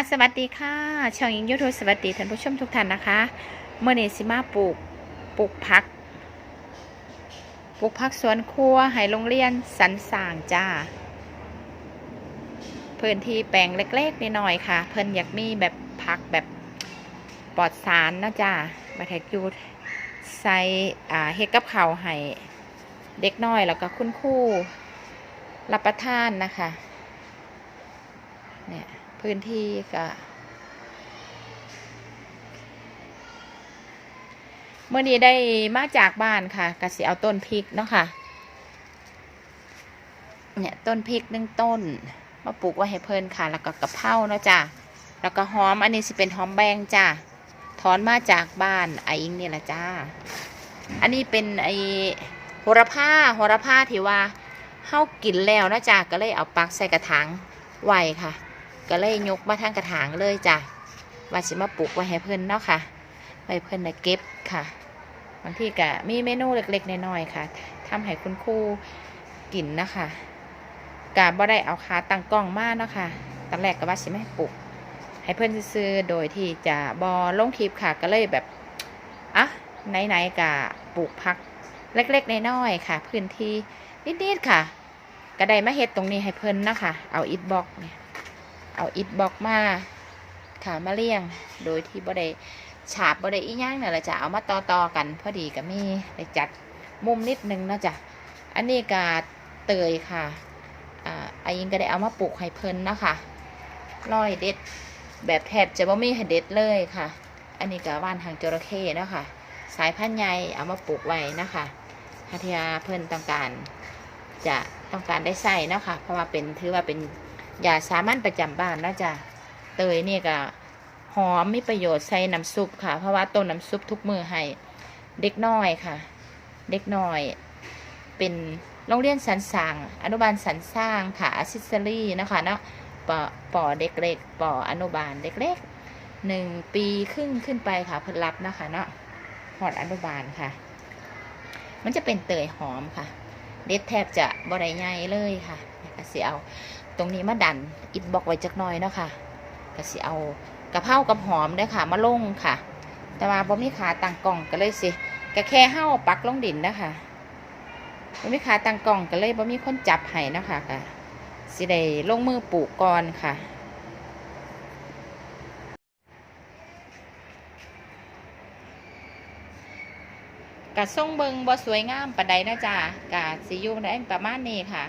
ค่ะสวัสดีค่ะช่องยิงยูทูบสวัสดีท่านผู้ชมทุกท่านนะคะเมื่อนี้สิมาปลูกปลูกพักปลูกพักสวนครัวให้โรงเรียนสันสางจ้าพื้นที่แปลงเล็กๆน้อยค่ะ เพิ่นอยากมีแบบพักแบบปลอดสารนะจ้ามาแทกยูใส่อ่าเฮ็ดกับข้าวให้เด็กน้อยแล้วก็คุณครูรับประทานนะคะเนี่ย พื้นที่ก็เมื่อนี้ได้มาจากบ้านค่ะก็สิเอาต้นพริกเนาะค่ะ เนี่ยต้นพริกหนึ่งต้น มาปลูกไว้ให้เพิ่นค่ะ แล้วก็กะเพราเนาะจ้ะแล้วก็หอมอันนี้สิเป็นหอมแบงจ้ะถอนมาจากบ้านไออิงนี่แหละจ้า อันนี้เป็นไอโหระพาโหระพาที่ว่าเฮากินแล้วนะจ้ะก็เลยเอาปักใส่กระถางไว้ค่ะ ก็เลยยกมาทางกระถางเลยจ้ะว่าสิมาปลูกไว้ให้เพิ่นเนาะค่ะไว้เพิ่นได้เก็บค่ะบางทีก็มีเมนูเล็กๆน้อยๆค่ะทำให้คุณครูกินนะคะกาบ่ได้เอาขาตั้งกล้องมาเนาะค่ะตอนแรกก็ว่าสิไม่ปลูกให้เพื่อนซื้อโดยที่จะบอลงคลิปค่ะก็เลยแบบอะไหนๆกะปลูกพักเล็กๆน้อยๆค่ะ พื้นที่นิดๆค่ะก็ได้มาเฮ็ดตรงนี้ให้เพิ่นนะคะเอาอิฐบล็อกเนี่ย เอาอิฐบล็อกมาค่ะมาเลี้ยง โดยที่บ่ได้ฉาบบ่ได้อีย่างเนี่ยแหละจะเอามาต่อๆกัน พอดีก็มีได้จัดมุมนิดนึงนะจ้ะอันนี้ก็เตยค่ะอ่าอายิงก็ได้เอามาปลูกให้เพิ่นนะคะร้อยเด็ดแบบแทบจะบ่มีให้เด็ดเลยค่ะ อันนี้ก็ว่านหางจระเข้เนาะค่ะสายพันธุ์ใหญ่เอามาปลูกไว้นะคะพัทยาเพิ่นต้องการจะต้องการได้ใส่นะค่ะเพราะว่าเป็นถือว่าเป็น ยาสามัญประจำบ้านนะจ้ะเตยนี่ก็หอมมีประโยชน์ใส่น้ำซุปค่ะ เพราะว่าต้มน้ำซุปทุกมือให้เด็กน้อยค่ะ เด็กน้อย เป็นโรงเรียนสันสร้าง อนุบาลสันสร้างค่ะอาซิสซอรี่นะคะเนาะปอปอเด็กเล็กปออนุบาลเด็กเล็กหนึ่งปีครึ่งขึ้นไปค่ะเพิ่นรับนะคะเนาะหอดอนุบาลค่ะ มันจะเป็นเตยหอมค่ะ เด็ดแทบจะบริใหญ่เลยค่ะ ก็สิเอา ตรงนี้มาดันอิดบอกไว้จักหน่อยเนาะค่ะก็สิเอากระเพรากับหอมเด้อค่ะ มาลงค่ะ แต่ว่าบ่มีขาตั้งกล่องก็เลยสิก็แค่เห้าปักลงดินนะคะบ่มีขาตั้งกล่องก็เลยบ่มีคนจับให้นะคะค่ะสิได้ลงมือปลูกก่อนค่ะกะส่งเบิงบ่สวยงามปานใดนะจ๊ะกะสิอยู่ได้ประมาณนี้ค่ะ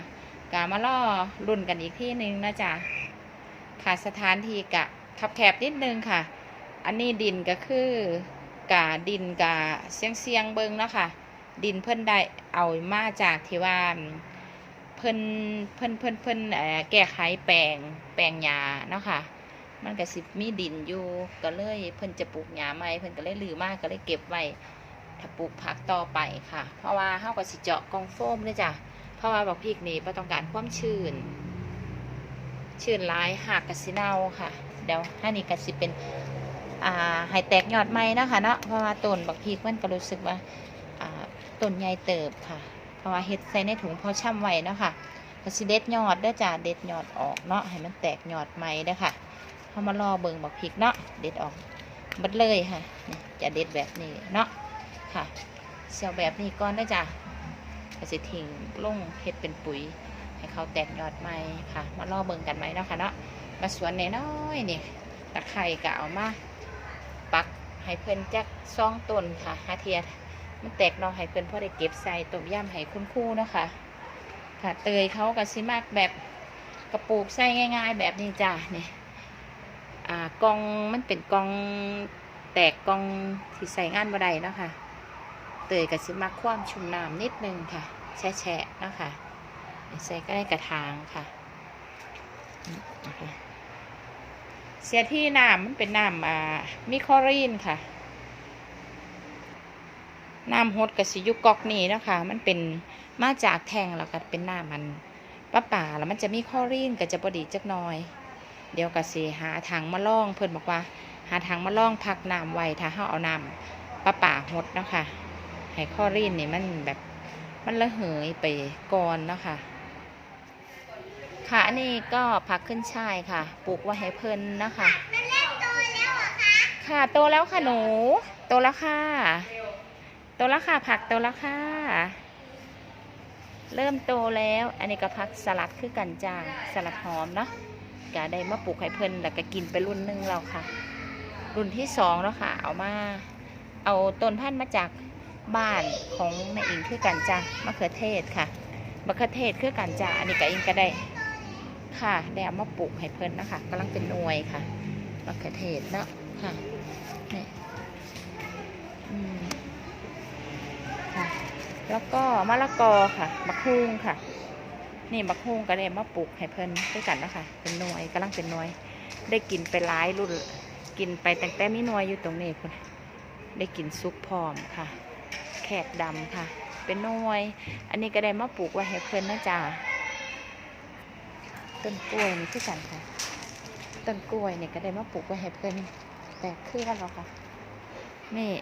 กะมาล่อรุ่นกันอีกที่หนึ่งนะจ๊ะค่ะสถานที่กะขับแคบนิดนึงค่ะ อันนี้ดินก็คือกะดินกะเสียงเสียงเบิงเนาะค่ะ ดินเพิ่นได้เอามาจากที่ว่าเพิ่นเพิ่นเพิ่นเพิ่นแก้ไขแปลงแปลงหญ้าเนาะค่ะ มันก็สิมีดินอยู่ก็เลยเพิ่นจะปลูกหญ้าใหม่เพิ่นก็เลยลือมากก็เลยเก็บไว้ถ้าปลูกผักต่อไปค่ะ เพราะว่าเฮาก็สิเจาะกองโฟมเลยจ้ะ เพราะว่าบักพริกนี่บ่ต้องการความชื้น ชื้นหลายหากก็สิเน่าค่ะ เดี๋ยวอันนี้ก็สิเป็นอ่าให้แตกยอดใหม่เนะคะเนาะเพราะว่าต้นบักพริกมันก็รู้สึกว่าอ่าต้นใหญ่เติบค่ะ เพราะว่าเฮ็ดใส่ในถุงพอช่ำไว้เนาะค่ะก็สิเด็ดยอดเด้อจ้าเด็ดยอดออกเนาะให้มันแตกยอดใหม่เด้ค่ะเฮามารอเบิ่งบักพริกเนาะเด็ดออกบัดเลยค่ะจะเด็ดแบบนี้เนาะค่ะเสียวแบบนี้ก่อนเด้จ้า ก็สิทิ้งลงเฮ็ดเป็นปุ๋ย ให้เขาแตกยอดใหม่ค่ะ มารอเบิ่งกันไหมเนาะค่ะเนาะมาสวนน้อยๆนี่ตะไคร่ก็เอามาปักให้เพิ่นจักซองต้นค่ะหาเทียมันแตกเนาให้เพิ่นพอได้เก็บใส่ต้มยำให้คุณครูเนาะค่ะค่ะเตยเขาก็สิมากแบบกระปุกใส่ง่าย ๆ แบบนี้จ้านี่อ่ากองมันเป็นกองแตกกองที่ใส่งานบ่ได้เนาะค่ะ เตยก็สิมักความชุ่มน้ำนิดนึงค่ะ แฉะๆเนะคะใส่ก็ได้กระถางค่ะ เสียที่น้ำมันเป็นน้ำอ่ามีคอรีนค่ะ น้ำฮดกับสิยุกอกนี่นะคะ มันเป็นมาจากแทงแล้วก็เป็นน้ำมันป้าป่าแล้วมันจะมีคอรีนก็จะบดีจักหน่อย เดี๋ยวก็สิหาถังมาล่องเพิ่นบอกว่า หาถังมาล่องพักน้ำไว้ถ้าเฮาเอาน้ำป้าป่าฮดนะคะ ให้คอรีนนี่มันแบบมันระเหยไปก่อนเนาะคะค่ะอันนี้ก็ผักขึ้นช่ายค่ะ ปลูกไว้ให้เพิ่นนะคะค่ะโตแล้วค่ะหนู โตแล้วค่ะ โตแล้วค่ะผักโตแล้วค่ะ เริ่มโตแล้ว อันนี้ก็ผักสลัดคือกันจ้าสลัดหอมเนาะก็ได้มาปลูกให้เพิ่นแล้วก็กินไปรุ่นหนึงแล้วค่ะ รุ่นที่สองแล้วค่ะ เอามา เอาต้นพันธุ์มาจาก บ้านของแม่อิงคือกันจ้ามะเขือเทศค่ะมะเขือเทศคือกันจ้าอันนี้ก็อิงก็ได้ค่ะได้เอามาปลูกให้เพิ่นนะคะกำลังเป็นหน่วยค่ะมะเขือเทศเนาะค่ะนี่อืมค่ะแล้วก็มะละกอค่ะมะคุงค่ะ นี่มะคุงก็ได้มาปลูกให้เพิ่นด้วยกันนะคะเป็นหน่วยกำลังเป็นหน่วย ได้กินไปหลายรุ่นกินไปแตั้งแต่มีหน่วยอยู่ตรงนี้คุณได้กินซุปพร้อมค่ะ กดำค่ะ เป็นน้อย อันนี้ก็ได้มาปลูกไว้ให้เพิ่นนะจ๊ะต้นกล้วยนี่คือกันค่ะ ต้นกล้วยเนี่ยก็ได้มาปลูกไว้ให้เพิ่นแต่คือกันแล้วค่ะนี่